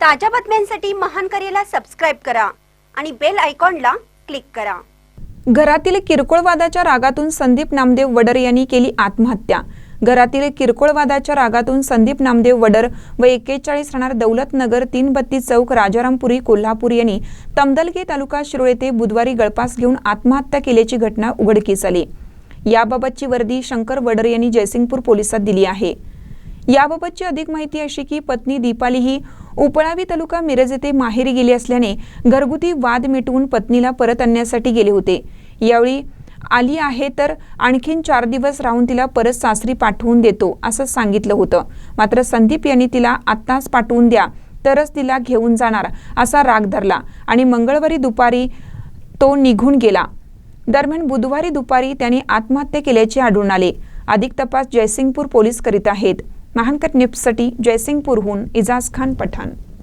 ताज्या बातम्यांसाठी महान करेला सबस्क्राईब करा आणि बेल आयकॉनला क्लिक करा. घरातील किरकोळ वादाच्या रागातून संदीप नामदेव वडर यांनी केली आत्महत्या. घरातील किरकोळ वादाच्या रागातून संदीप नामदेव वडर व एक्केचाळीस राहणार दौलतनगर तीन बत्तीस चौक राजारामपुरी कोल्हापूर यांनी तमदलगे तालुका शिरोळ येथे बुधवारी गळपास घेऊन आत्महत्या केल्याची घटना उघडकीस आली. याबाबतची वर्दी शंकर वडर यांनी जयसिंगपूर पोलिसात दिली आहे. याबाबतची अधिक माहिती अशी की पत्नी दीपाली ही उपळावी तालुका मिरज येथे माहेरी गेली असल्याने घरगुती वाद मिटवून पत्नीला परत आणण्यासाठी गेले होते. यावेळी आली आहे तर आणखीन चार दिवस राहून तिला परत सासरी पाठवून देतो असं सांगितलं होतं. मात्र संदीप यांनी तिला आत्ताच पाठवून द्या तरच तिला घेऊन जाणार असा राग धरला आणि मंगळवारी दुपारी तो निघून गेला. दरम्यान बुधवारी दुपारी त्याने आत्महत्या केल्याचे आढळून आले. अधिक तपास जयसिंगपूर पोलीस करीत आहेत. महानकट न्यूजसाठी जयसिंगपूरहून इजाज खान पठाण.